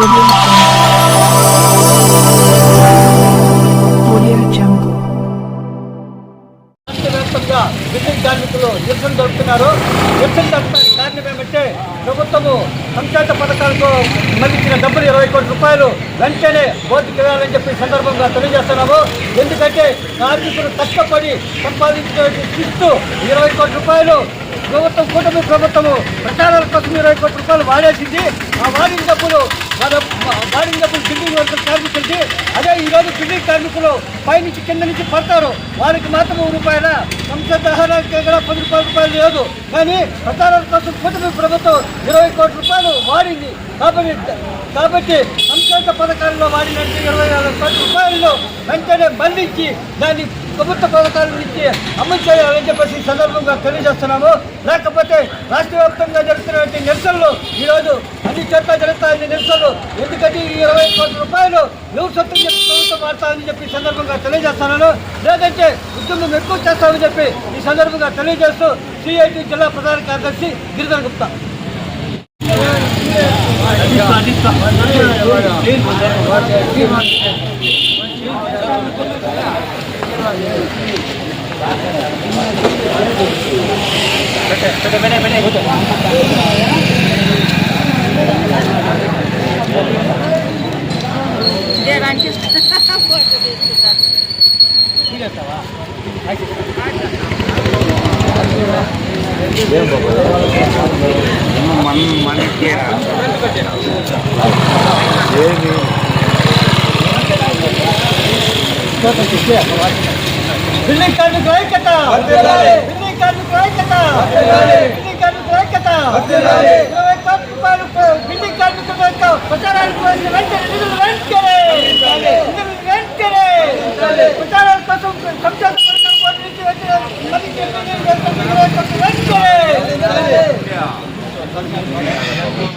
Audio వ్యాప్తంగా విద్యుత్ కార్మికులు నిరసన జరుపుతున్నారు. నిరసన జరపడానికి కారణం ఏమంటే ప్రభుత్వము సంక్షేమ పథకాలకు సంబంధించిన డబ్బులు ఇరవై కోట్ల రూపాయలు వెంటనే బోర్డుకి వెళ్ళాలని చెప్పి సందర్భంగా తెలియజేస్తున్నాము. ఎందుకంటే కార్మికులు కష్టపడి సంపాదించిన ఇస్తూ ఇరవై కోట్ల రూపాయలు ప్రభుత్వం కూటమి ప్రభుత్వము ప్రచారాల కోసం ఇరవై కోట్ల రూపాయలు వాడేసింది. ఆ వాడిన డబ్బులు వాళ్ళ వాడిన డబ్బులు బిల్డింగ్ వర్కర్ కార్మికులకి అదే ఈరోజు బిల్డింగ్ కార్మికులు పైనుంచి కింద నుంచి పడతారు. వారికి మాత్రం రూపాయల సంస్థ ఆహారానికి కూడా పది రూపాయల రూపాయలు లేదు. కానీ ప్రచారాల కోసం కూటమి ప్రభుత్వం ఇరవై కోట్ల రూపాయలు వాడింది. కాబట్టి కాబట్టి సంక్షేమ పథకాల్లో వాడినట్టు ఇరవై నాలుగు కోట్ల రూపాయలు వెంటనే మళ్ళించి దాన్ని ప్రభుత్వ పథకాల నుంచి అమలు చేయాలని చెప్పేసి సందర్భంగా తెలియజేస్తున్నాము. లేకపోతే రాష్ట్ర వ్యాప్తంగా జరుగుతున్నటువంటి నిరసనలు ఈరోజు అన్ని చోట్ల జరుగుతాయని నిరసనలు ఎందుకంటే ఈ ఇరవై కోట్ల రూపాయలు ఎవరు సొంతం చెప్పి ప్రభుత్వం మారుతామని చెప్పి సందర్భంగా తెలియజేస్తున్నాను లేదంటే ఉద్యమం ఎక్కువ చేస్తామని చెప్పి ఈ సందర్భంగా తెలియజేస్తూ సిఐటి జిల్లా ప్రధాన కార్యదర్శి గిరిధర్ గుప్తా. మన మనకి బిల్డింగ్ కార్మికుల ఐక్యత! బిల్డింగ్ కార్మికుల ఐక్యత బిల్డింగ్ కార్మికుల ఐక్యత బిల్డింగ్ యొక్క ప్రచారాల కోసం వెంటనే నిధులు వెంటనే నిధులు వెంటనే ప్రచారాల కోసం సంచార వెంటనే